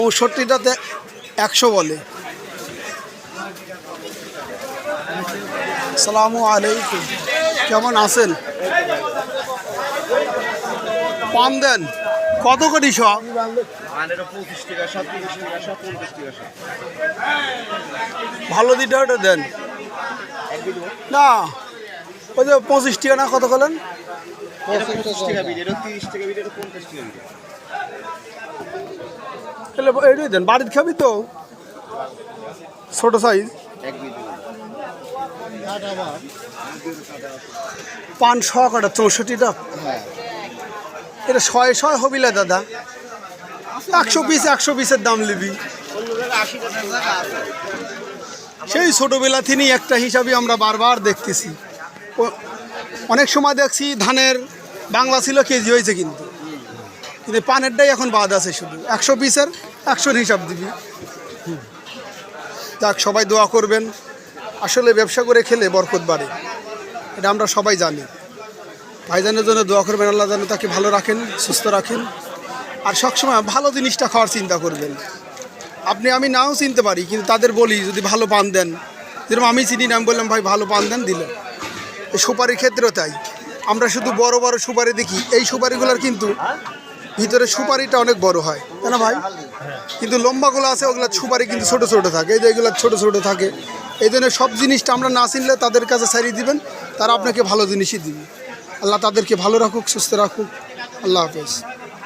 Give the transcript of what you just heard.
পঁয়ষট্টিটাতে একশো বলে। সালামু আলাইকুম। কেমন আছেন? পান দেন। কত করি সব ভালো দিটা ওটা দেন। না, ওই যে পঁচিশ টাকা না কত করলেন এটা পঁচিশ টাকা তাহলে এটাই দেন। বাড়িতে খাবি তো? ছোট সাইজ পান শ কটা চৌষট্টিটা এটা ছয় ছয় হবিলে দাদা। একশো পিস একশো পিসের দাম নিবি। সেই ছোটোবেলা তিনি একটা হিসাবে আমরা বারবার দেখতেছি। অনেক সময় দেখছি ধানের বাংলা ছিল কেজি হয়েছে কিন্তু। কিন্তু পানেরটাই এখন বাদ আছে শুধু। একশো পিসের একশোর হিসাব দিবি। যাক, সবাই দোয়া করবেন। আসলে ব্যবসা করে খেলে বরকত বাড়ে। এটা আমরা সবাই জানি। ভাইজানের জন্য দোয়া করবেন, আল্লাহ যেন তাকে ভালো রাখেন, সুস্থ রাখেন। আর সবসময় ভালো জিনিসটা খাওয়ার চিন্তা করবেন। আপনি, আমি নাও চিনতে পারি, কিন্তু তাদের বলি, যদি ভালো পান দেন। যেরকম আমি চিনি না, আমি বললাম, ভাই, ভালো পান দেন দিল এই সুপারির ক্ষেত্রেও তাই। আমরা শুধু বড় বড় সুপারি দেখি, এই সুপারিগুলোর কিন্তু ভিতরে সুপারিটা অনেক বড় হয়। তাই না ভাই? কিন্তু লম্বাগুলো আছে, ওগুলো সুপারি কিন্তু ছোট ছোট থাকে। এই যে এগুলো ছোট ছোটো থাকে। এই জন্য সব জিনিসটা আমরা না চিনলে তাদের কাছে সারিয়ে দিবেন, তারা আপনাকে ভালো জিনিসই দিবে। আল্লাহ তাদেরকে ভালো রাখুক, সুস্থ রাখুক। আল্লাহ হাফেজ।